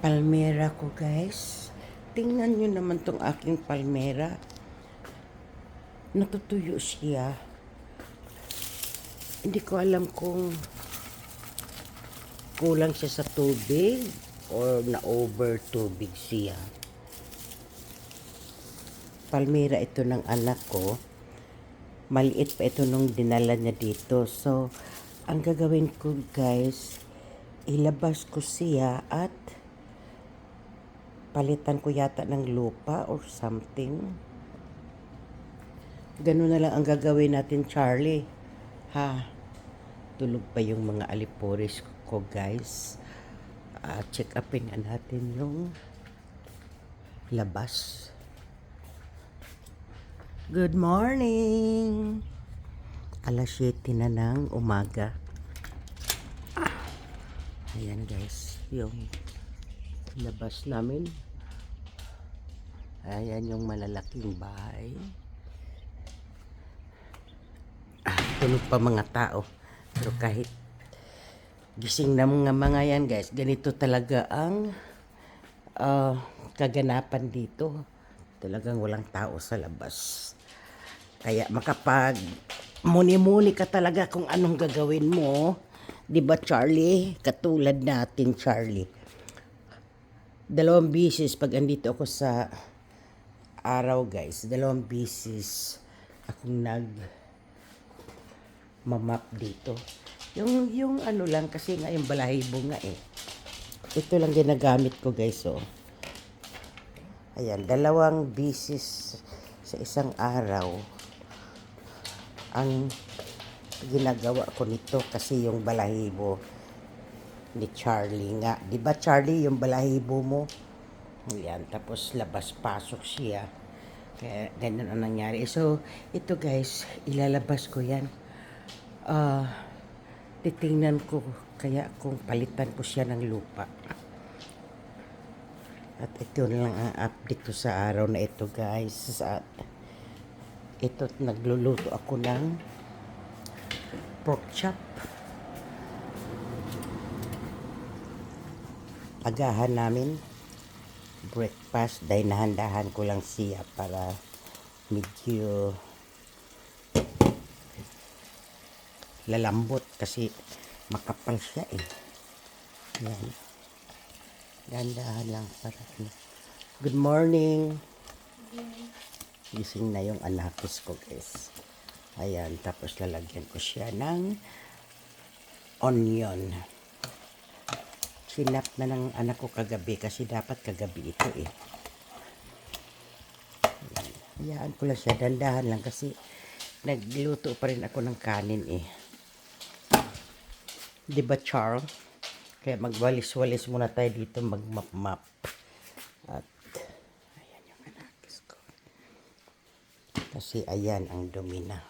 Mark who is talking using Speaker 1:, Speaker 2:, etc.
Speaker 1: palmera ko guys. Tingnan nyo naman tong aking palmera. Natutuyo siya. Hindi ko alam kung kulang siya sa tubig or na-over tubig siya. Palmera ito ng anak ko. Maliit pa ito nung dinala niya dito. So, ang gagawin ko guys, ilabas ko siya at palitan ko yata ng lupa or something. Ganun na lang ang gagawin natin, Charlie. Ha? Tulog pa yung mga aliporis ko, guys. Ah, check upin nga natin yung labas. Good morning! Alas 7 na ng umaga. Ah, ayan guys, yung labas namin. Ayan yung malalaking bahay. Ah, tulog pa mga tao. Pero kahit gising na mga mga yan guys, ganito talaga ang ah, kaganapan dito. Talagang walang tao sa labas. Kaya makapag muni-muni ka talaga kung anong gagawin mo. 'Di ba Charlie? Katulad natin Charlie. Dalawang bisis pag andito ako sa araw guys, dalawang bisis akong nag mamap dito. Yung yung ano lang kasi nga yung balahibo nga eh. Ito lang ginagamit ko guys oh. Ayan, dalawang bisis sa isang araw ang ginagawa ko nito kasi yung balahibo ni Charlie nga. Di ba Charlie, yung balahibo mo? Ayan, tapos labas-pasok siya. Kaya ganun ang nangyari. So, ito guys, ilalabas ko yan. Ah, titingnan ko kaya kung palitan ko siya ng lupa. At ito na lang ang update ko sa araw na ito guys. At ito nagluluto ako ng pork chop. Agahan namin breakfast dahil nahandahan ko lang siya para medyo lalambot kasi makapal siya eh. Yan. Dahan-dahan lang para ano. Good morning. Gising na yung anakis ko guys. Ayan, tapos lalagyan ko siya ng onion. Sinap na ng anak ko kagabi kasi dapat kagabi ito eh. Hayaan ko lang siya, dandahan lang kasi nagluto pa rin ako ng kanin eh. Ba Charles? Kaya magwalis-walis muna tayo dito magmap-map. At ayan yung anakis ko. Kasi ayan ang dumi na.